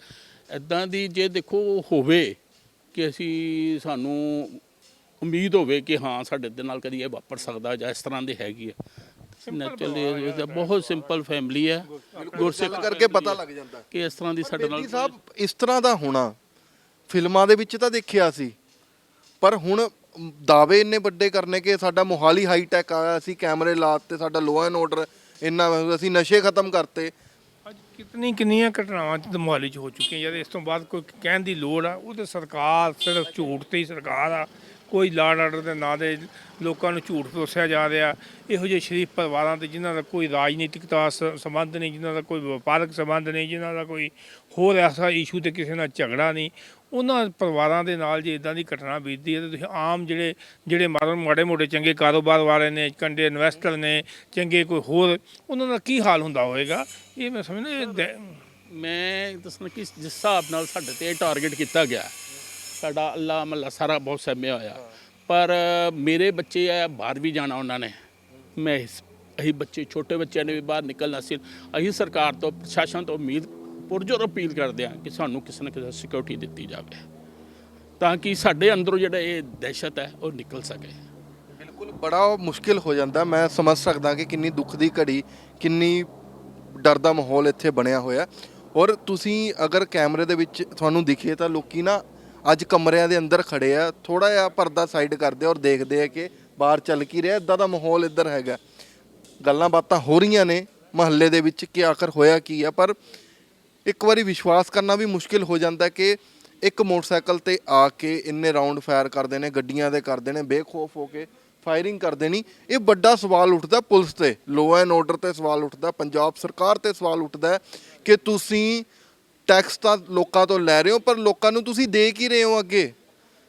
ਇਦਾਂ ਦੀ ਜੇ ਦੇਖੋ ਹੋਵੇ ਕਿ ਅਸੀਂ, ਸਾਨੂੰ ਉਮੀਦ ਹੋਵੇ ਕਿ ਹਾਂ, ਸਾਡੇ ਦੇ ਨਾਲ ਕਦੀ ਇਹ ਵਾਪਰ ਸਕਦਾ ਜਾਂ ਇਸ ਤਰ੍ਹਾਂ ਦੇ ਹੈਗੀ ਆ। ਨੈਚੁਰਲੀ ਇਹ ਤਾਂ ਬਹੁਤ ਸਿੰਪਲ ਫੈਮਿਲੀ ਹੈ ਗੁਰਸਿੱਖ ਕਰਕੇ ਪਤਾ ਲੱਗ ਜਾਂਦਾ। ਕਿ ਇਸ ਤਰ੍ਹਾਂ ਦੀ ਸਾਡੇ ਨਾਲ ਬੇਦੀ ਸਾਹਿਬ ਇਸ ਤਰ੍ਹਾਂ ਦਾ ਹੋਣਾ ਫਿਲਮਾਂ ਦੇ ਵਿੱਚ ਤਾਂ ਦੇਖਿਆ ਸੀ। ਪਰ ਹੁਣ ਦਾਅਵੇ ਇੰਨੇ ਵੱਡੇ ਕਰਨੇ ਕਿ ਸਾਡਾ ਮੋਹਾਲੀ ਹਾਈ ਟੈਕ ਆਇਆ ਅਸੀਂ ਕੈਮਰੇ ਲਾਤੇ ਸਾਡਾ ਲੋ ਐਂਡ ਆਰਡਰ ਇੰਨਾ ਅਸੀਂ ਨਸ਼ੇ ਖਤਮ ਕਰਤੇ। ਅੱਜ ਕਿਤਨੀ ਕਿੰਨੀਆਂ ਘਟਨਾਵਾਂ ਤੇ ਮੋਹਾਲੀ 'ਚ ਹੋ ਚੁੱਕੀਆਂ ਜਦ ਇਸ ਤੋਂ ਬਾਅਦ ਕੋਈ ਕਹਿਣ ਦੀ ਲੋੜ ਆ ਉਹ ਤੇ ਸਰਕਾਰ ਸਿਰਫ ਝੂਠ ਤੇ ਹੀ ਸਰਕਾਰ ਆ। ਕੋਈ ਲਾਡ ਆਰਡਰ ਦੇ ਨਾਂ ਦੇ ਲੋਕਾਂ ਨੂੰ ਝੂਠ ਪਰੋਸਿਆ ਜਾ ਰਿਹਾ। ਇਹੋ ਜਿਹੇ ਸ਼ਰੀਫ ਪਰਿਵਾਰਾਂ ਤੇ ਜਿਨ੍ਹਾਂ ਦਾ ਕੋਈ ਰਾਜਨੀਤਿਕਤਾ ਸ- ਸੰਬੰਧ ਨਹੀਂ, ਜਿਨ੍ਹਾਂ ਦਾ ਕੋਈ ਵਪਾਰਕ ਸੰਬੰਧ ਨਹੀਂ, ਜਿਨ੍ਹਾਂ ਦਾ ਕੋਈ ਹੋਰ ਐਸਾ ਇਸ਼ੂ ਤੇ ਕਿਸੇ ਨਾਲ ਝਗੜਾ ਨਹੀਂ। ਉਹਨਾਂ ਪਰਿਵਾਰਾਂ ਦੇ ਨਾਲ ਜੇ ਇਦਾਂ ਦੀ ਘਟਨਾ ਬੀਤਦੀ ਹੈ ਤਾਂ ਤੁਸੀਂ ਆਮ ਜਿਹੜੇ ਜਿਹੜੇ ਮਾਰਨ ਮਾੜੇ ਮੋਟੇ ਚੰਗੇ ਕਾਰੋਬਾਰ ਵਾਲੇ ਨੇ ਕੰਡੇ ਇਨਵੈਸਟਰ ਨੇ, ਚੰਗੇ ਕੋਈ ਹੋਰ, ਉਹਨਾਂ ਦਾ ਕੀ ਹਾਲ ਹੁੰਦਾ ਹੋਵੇਗਾ? ਇਹ ਮੈਂ ਸਮਝਦਾ ਮੈਂ ਦੱਸਣਾ ਕਿ ਜਿਸ ਹਿਸਾਬ ਨਾਲ ਸਾਡੇ ਤੇ ਟਾਰਗੇਟ ਕੀਤਾ ਗਿਆ ਸਾਡਾ ਅੱਲਾ ਮੱਲਾ ਸਾਰਾ ਬਹੁਤ ਸਹਿਮਿਆ ਹੋਇਆ। ਪਰ ਮੇਰੇ ਬੱਚੇ ਆ, ਬਾਹਰ ਵੀ ਜਾਣਾ ਉਹਨਾਂ ਨੇ। ਮੈਂ ਇਸ- ਅਸੀਂ ਬੱਚੇ, ਛੋਟੇ ਬੱਚਿਆਂ ਨੇ ਵੀ ਬਾਹਰ ਨਿਕਲਣਾ ਸੀ। ਅਸੀਂ ਸਰਕਾਰ ਤੋਂ, ਪ੍ਰਸ਼ਾਸਨ ਤੋਂ ਉਮੀਦ, ਪੁਰਜੋਰ ਅਪੀਲ ਕਰਦੇ ਹਾਂ ਕਿ ਸਾਨੂੰ ਕਿਸੇ ਨਾ ਕਿਸੇ ਸਿਕਿਉਰਿਟੀ ਦਿੱਤੀ ਜਾਵੇ। ਤਾਂ ਕਿ ਸਾਡੇ ਅੰਦਰੋਂ ਜਿਹੜਾ ਇਹ ਦਹਿਸ਼ਤ ਹੈ, ਉਹ ਨਿਕਲ ਸਕੇ। ਬਿਲਕੁਲ, ਬੜਾ ਮੁਸ਼ਕਿਲ ਹੋ ਜਾਂਦਾ। ਮੈਂ ਸਮਝ ਸਕਦਾ ਕਿ ਕਿੰਨੀ ਦੁੱਖ ਦੀ ਘੜੀ, ਕਿੰਨੀ ਡਰ ਦਾ ਮਾਹੌਲ ਇੱਥੇ ਬਣਿਆ ਹੋਇਆ। ਔਰ ਤੁਸੀਂ ਅਗਰ ਕੈਮਰੇ ਦੇ ਵਿੱਚ ਤੁਹਾਨੂੰ ਦਿਖੇ ਤਾਂ ਲੋਕੀ ਨਾ ਅੱਜ ਕਮਰਿਆਂ ਦੇ ਅੰਦਰ ਖੜੇ ਆ ਥੋੜਾ ਜਿਹਾ ਪਰਦਾ ਸਾਈਡ ਕਰਦੇ ਔਰ ਦੇਖਦੇ ਆ ਕਿ ਬਾਹਰ ਚੱਲ ਕੀ ਰਿਹਾ, ਇਦਾਂ ਦਾ ਮਾਹੌਲ ਇੱਧਰ ਹੈਗਾ। ਗੱਲਾਂ ਬਾਤਾਂ ਹੋ ਰਹੀਆਂ ਨੇ, ਮਹੱਲੇ ਦੇ ਵਿੱਚ ਕਿ ਆਖਰ ਹੋਇਆ ਕੀ ਆ, ਪਰ ਇੱਕ ਵਾਰੀ ਵਿਸ਼ਵਾਸ ਕਰਨਾ ਵੀ ਮੁਸ਼ਕਿਲ ਹੋ ਜਾਂਦਾ ਕਿ ਇੱਕ ਮੋਟਰਸਾਈਕਲ ਤੇ ਆ ਕੇ ਇੰਨੇ ਰਾਉਂਡ ਫਾਇਰ ਕਰਦੇ ਨੇ, ਗੱਡੀਆਂ ਦੇ ਕਰਦੇ ਨੇ, ਬੇਖੌਫ ਹੋ ਕੇ ਫਾਇਰਿੰਗ ਕਰਦੇ ਨਹੀਂ ਇਹ ਵੱਡਾ ਸਵਾਲ ਉੱਠਦਾ ਪੁਲਿਸ ਤੇ ਲੋ ਐਂਡ ਆਰਡਰ ਤੇ ਸਵਾਲ ਉੱਠਦਾ, ਪੰਜਾਬ ਸਰਕਾਰ ਤੇ ਸਵਾਲ ਉੱਠਦਾ ਕਿ ਤੁਸੀਂ ਟੈਕਸ ਤਾਂ ਲੋਕਾਂ ਤੋਂ ਲੈ ਰਹੇ ਹੋ, ਪਰ ਲੋਕਾਂ ਨੂੰ ਤੁਸੀਂ ਦੇ ਕੀ ਰਹੇ ਹੋ ਅੱਗੇ?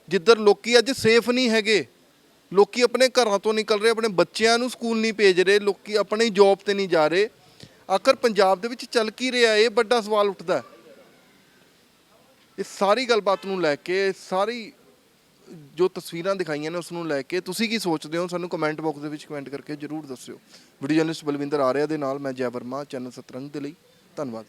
ਜਿੱਧਰ ਲੋਕੀ ਅੱਜ ਸੇਫ ਨਹੀਂ ਹੈਗੇ, ਲੋਕੀ ਆਪਣੇ ਘਰਾਂ ਤੋਂ ਨਿਕਲ ਰਹੇ, ਆਪਣੇ ਬੱਚਿਆਂ ਨੂੰ ਸਕੂਲ ਨਹੀਂ ਭੇਜ ਰਹੇ, ਲੋਕੀ ਆਪਣੀ ਜੌਬ ਤੇ ਨਹੀਂ ਜਾ ਰਹੇ। ਆਖਰ ਪੰਜਾਬ ਦੇ ਵਿੱਚ ਚੱਲ ਕੀ ਰਿਹਾ, ਇਹ ਵੱਡਾ ਸਵਾਲ ਉੱਠਦਾ ਹੈ। ਇਹ ਸਾਰੀ ਗੱਲਬਾਤ ਨੂੰ ਲੈ ਕੇ, ਸਾਰੀ ਜੋ ਤਸਵੀਰਾਂ ਦਿਖਾਈਆਂ ਨੇ ਉਸ ਨੂੰ ਲੈ ਕੇ, ਤੁਸੀਂ ਕੀ ਸੋਚਦੇ ਹੋ? ਸਾਨੂੰ ਕਮੈਂਟ ਬਾਕਸ ਦੇ ਵਿੱਚ ਕਮੈਂਟ ਕਰਕੇ ਜਰੂਰ ਦੱਸਿਓ। ਵੀਡੀਓ ਜਰਨਲਿਸਟ ਬਲਵਿੰਦਰ ਆਰਿਆ ਦੇ ਨਾਲ ਮੈਂ ਜੈ ਵਰਮਾ, ਚੈਨਲ ਸਤਰੰਗ ਦੇ ਲਈ, ਧੰਨਵਾਦ।